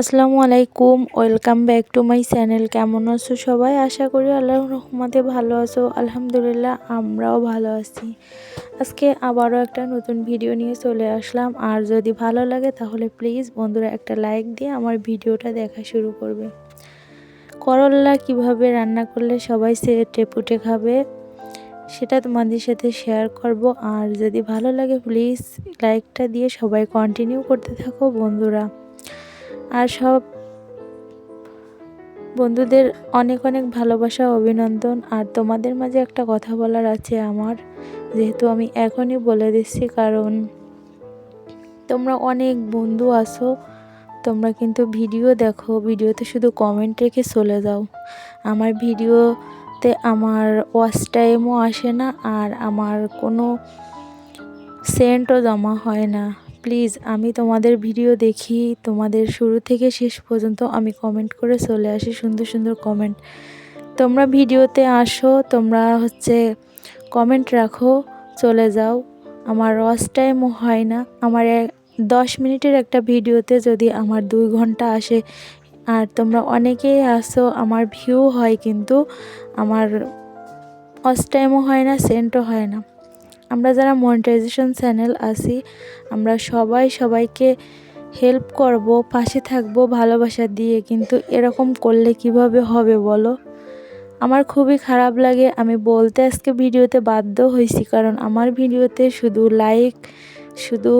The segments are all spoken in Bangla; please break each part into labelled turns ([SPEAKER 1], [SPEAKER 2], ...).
[SPEAKER 1] আসসালামু আলাইকুম, welcome back to my channel. কেমন আছো সবাই? আশা করি আল্লাহ রহমাতে ভালো আছো। আলহামদুলিল্লাহ, আমরাও ভালো আছি। আজকে আবারও একটা নতুন ভিডিও নিয়ে চলে আসলাম। আর যদি ভালো লাগে, তাহলে প্লিজ বন্ধুরা একটা লাইক দিয়ে আমার ভিডিওটা দেখা শুরু করবে। করল্লা কীভাবে রান্না করলে সবাই সে টেপুটে খাবে, সেটা তোমাদের সাথে শেয়ার করব। আর যদি ভালো লাগে, প্লিজ লাইকটা দিয়ে সবাই কন্টিনিউ করতে থাকো বন্ধুরা। আর সব বন্ধুদের অনেক অনেক ভালোবাসা, অভিনন্দন। আর তোমাদের মাঝে একটা কথা বলার আছে আমার, যেহেতু আমি এখনই বলে দিচ্ছি, কারণ তোমরা অনেক বন্ধু আসো তোমরা কিন্তু ভিডিও দেখো, ভিডিওতে শুধু কমেন্ট রেখে চলে যাও। আমার ভিডিওতে আমার ওয়াচ টাইমও আসে না, আর আমার কোনো সেন্টও জমা হয় না। প্লিজ আমি তোমাদের ভিডিও দেখি, তোমাদের শুরু থেকে শেষ পর্যন্ত আমি কমেন্ট করে চলে আসি সুন্দর সুন্দর কমেন্ট তোমরা ভিডিওতে আসো, তোমরা হচ্ছে কমেন্ট রাখো, চলে যাও। আমার ওয়াচ টাইমও হয় না। আমার দশ মিনিটের একটা ভিডিওতে যদি আমার দুই ঘণ্টা আসে, আর তোমরা অনেকেই আসো, আমার ভিউ হয় কিন্তু, আমার ওয়াচ টাইমও হয় না সেন্টও হয় না। আমরা যারা মনিটাইজেশন চ্যানেল আছি, আমরা সবাই সবাইকে হেল্প করব, পাশে থাকব, ভালোবাসা দিয়ে। কিন্তু এরকম করলে কীভাবে হবে বলো? আমার খুবই খারাপ লাগে। আমি বলতে আজকে ভিডিওতে বাধ্য হয়েছি। কারণ আমার ভিডিওতে শুধু লাইক শুধু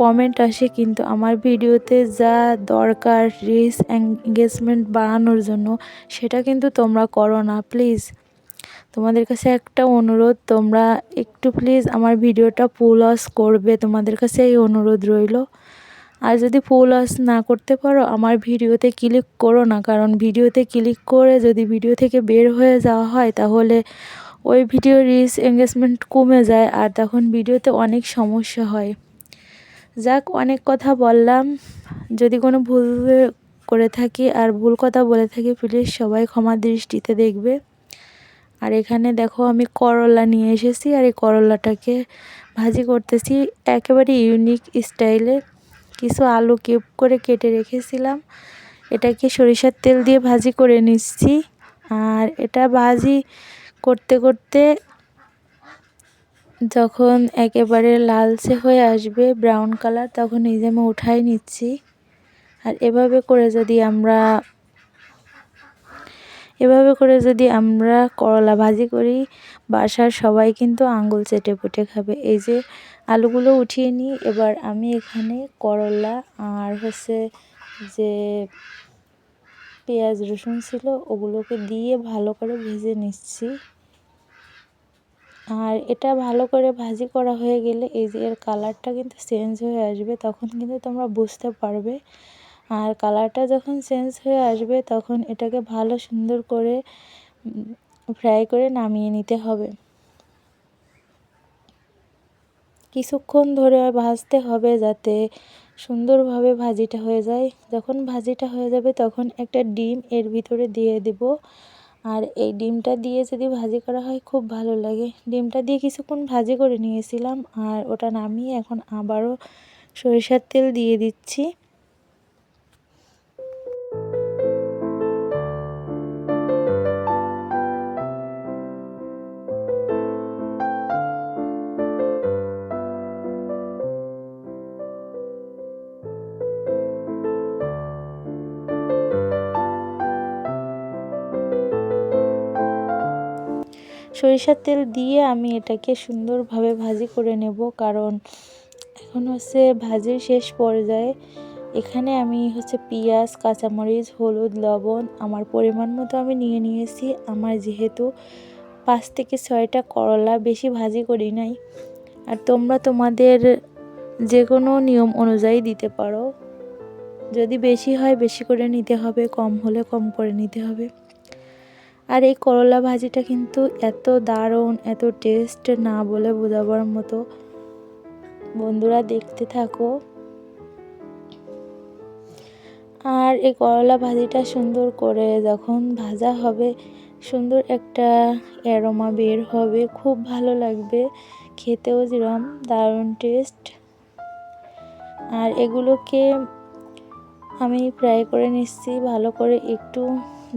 [SPEAKER 1] কমেন্ট আসে, কিন্তু আমার ভিডিওতে যা দরকার রিস এঙ্গেজমেন্ট বাড়ানোর জন্য, সেটা কিন্তু তোমরা করো না প্লিজ তোমাদের কাছে একটা অনুরোধ, তোমরা একটু প্লিজ আমার ভিডিওটা ফুল ওয়াশ করবে, তোমাদের কাছে এই অনুরোধ রইল। আর যদি ফুল ওয়াশ না করতে পারো, আমার ভিডিওতে ক্লিক করো না, কারণ ভিডিওতে ক্লিক করে যদি ভিডিও থেকে বের হয়ে যাওয়া হয়, তাহলে ওই ভিডিও রিচ এঙ্গেজমেন্ট কমে যায়, আর তখন ভিডিওতে অনেক সমস্যা হয়। যাক, অনেক কথা বললাম। যদি কোনো ভুল করে থাকি আর ভুল কথা বলে থাকি প্লিজ সবাই ক্ষমা দৃষ্টিতে দেখবে। আর এখানে দেখো আমি করলা নিয়ে এসেছি আর এই করলাটাকে ভাজি করতেছি। একেবারে ইউনিক স্টাইলে কিছু আলু কিউব করে কেটে রেখেছিলাম। এটাকে সরিষার তেল দিয়ে ভাজি করে নিচ্ছি। আর এটা ভাজি করতে করতে যখন একেবারে লালচে হয়ে আসবে ব্রাউন কালার তখন এই যে আমি উঠাই নিচ্ছি। আর এভাবে করে যদি আমরা এভাবে করে যদি আমরা করলা ভাজি করি, বাসার সবাই কিন্তু আঙ্গুল চেটে পুটে খাবে। এই যে আলুগুলো উঠিয়ে নিই, এবার আমি এখানে করলা আর হচ্ছে যে পেঁয়াজ, রসুন ছিল, ওগুলোকে দিয়ে ভালো করে ভেজে নিচ্ছি। আর এটা ভালো করে ভাজি করা হয়ে গেলে এই যে এর কালারটা কিন্তু চেঞ্জ হয়ে আসবে, তখন কিন্তু তোমরা বুঝতে পারবে আর কালারটা যখন চেঞ্জ হয়ে আসবে তখন এটাকে ভালো সুন্দর করে ফ্রাই করে নামিয়ে নিতে হবে। কিছুক্ষণ ধরে ভাজতে হবে যাতে সুন্দরভাবে ভাজিটা হয়ে যায়। যখন ভাজিটা হয়ে যাবে তখন একটা ডিম এর ভিতরে দিয়ে দেব। আর এই ডিমটা দিয়ে যদি ভাজি করা হয় খুব ভালো লাগে। ডিমটা দিয়ে কিছুক্ষণ ভাজি করে নিয়েছিলাম আর ওটা নামিয়ে এখন আবারও সরিষার তেল দিয়ে দিচ্ছি। সরিষার তেল দিয়ে আমি এটাকে সুন্দরভাবে ভাজি করে নেব, কারণ এখন হচ্ছে ভাজির শেষ পর্যায়ে এখানে আমি হচ্ছে পেঁয়াজ, কাঁচামরিচ, হলুদ, লবণ আমার পরিমাণ মতো আমি নিয়ে নিয়েছি। আমার যেহেতু পাঁচ থেকে ছয়টা করলা বেশি ভাজি করি নাই, আর তোমরা তোমাদের যে কোনো নিয়ম অনুযায়ী দিতে পারো। যদি বেশি হয় বেশি করে নিতে হবে, কম হলে কম করে নিতে হবে। আর এই করলা ভাজিটা কিন্তু এত দারুণ, এত টেস্ট না বলে বোঝাবার মতো। বন্ধুরা, দেখতে থাকো। আর এই করলা ভাজিটা সুন্দর করে যখন ভাজা হবে, সুন্দর একটা অ্যারোমা বের হবে, খুব ভালো লাগবে। খেতেও যেরম দারুণ টেস্ট আর এগুলোকে আমি ফ্রাই করে নিচ্ছি, ভালো করে একটু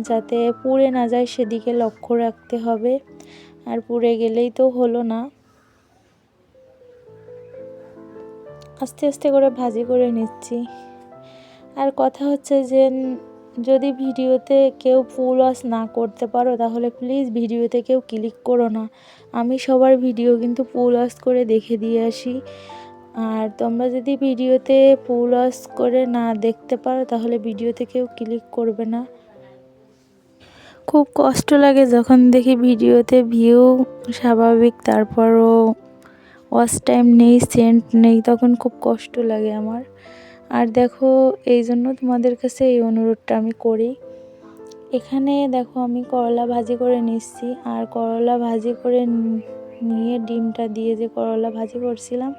[SPEAKER 1] যাতে পুড়ে না যায় সেদিকে লক্ষ্য রাখতে হবে। আর পুড়ে গেলেই তো হলো না। আস্তে আস্তে করে ভাজি করে নিচ্ছি। আর কথা হচ্ছে যে, যদি ভিডিওতে কেউ ফুল ওয়াশ না করতে পারো, তাহলে প্লিজ ভিডিওতে কেউ ক্লিক করো না। আমি সবার ভিডিও কিন্তু ফুল ওয়াশ করে দেখে দিয়ে আসি। আর তোমরা যদি ভিডিওতে ফুল ওয়াশ করে না দেখতে পারো, তাহলে ভিডিওতে কেউ ক্লিক করবে না। খুব কষ্ট লাগে যখন দেখি ভিডিওতে ভিউ স্বাভাবিক, তারপরও ওয়াচ টাইম নেই, সেন্ট নেই, তখন খুব কষ্ট লাগে আমার। আর দেখো, এই জন্য তোমাদের কাছে এই অনুরোধটা আমি করি। এখানে দেখো, আমি করলা ভাজি করে নিচ্ছি। আর করলা ভাজি করে নিয়ে ডিমটা দিয়ে যে করলা ভাজি করছিলাম,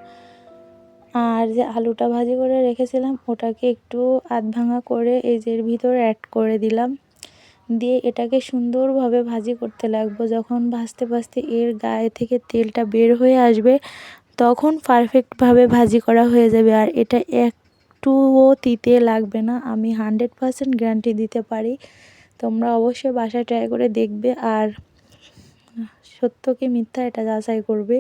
[SPEAKER 1] আর যে আলুটা ভাজি করে রেখেছিলাম, ওটাকে একটু আধ ভাঙা করে এর ভিতরে অ্যাড করে দিলাম। দিয়ে এটাকে সুন্দরভাবে ভাজি করতে লাগবো। যখন ভাজতে ভাজতে এর গায়ে থেকে তেলটা বের হয়ে আসবে, তখন পারফেক্টভাবে ভাজি করা হয়ে যাবে। আর এটা একটুও তিতে লাগবে না, আমি হানড্রেড পারসেন্ট গ্যারান্টি দিতে পারি। তোমরা অবশ্যই বাসায় ট্রাই করে দেখবে। আর সত্য কি মিথ্যা এটা যাচাই করবে।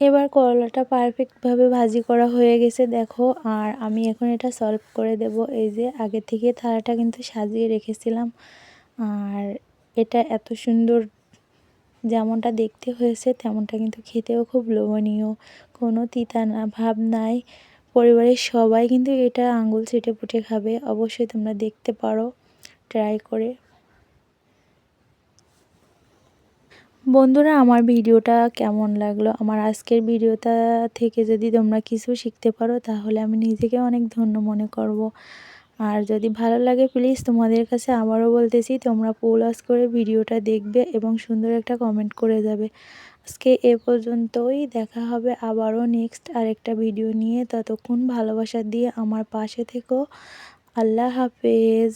[SPEAKER 1] এবার করলাটা পারফেক্টভাবে ভাজি করা হয়ে গেছে, দেখো। আর আমি এখন এটা সলভ করে দেব। এই যে আগে থেকে থালাটা কিন্তু সাজিয়ে রেখেছিলাম। আর এটা এত সুন্দর যেমনটা দেখতে হয়েছে, তেমনটা কিন্তু খেতেও খুব লোভনীয়। কোনো তিতা না, ভাব নাই। পরিবারের সবাই কিন্তু এটা আঙুল চেটে পুটে খাবে। অবশ্যই তোমরা দেখতে পারো। ট্রাই করে। বন্ধুরা, আমার ভিডিওটা কেমন লাগল? আমার আজকের ভিডিওটা থেকে যদি তোমরা কিছু শিখতে পারো, তাহলে আমি নিজেকে অনেক ধন্য মনে করব। আর যদি ভালো লাগে প্লিজ তোমাদের কাছে আবারও বলতেছি, তোমরা পোলাস করে ভিডিওটা দেখবে এবং সুন্দর একটা কমেন্ট করে যাবে। আজকে এ পর্যন্তই, দেখা হবে আবারও নেক্সট আরেকটা ভিডিও নিয়ে। ততক্ষণ ভালোবাসা দিয়ে আমার পাশে থেকো। আল্লাহ হাফেজ।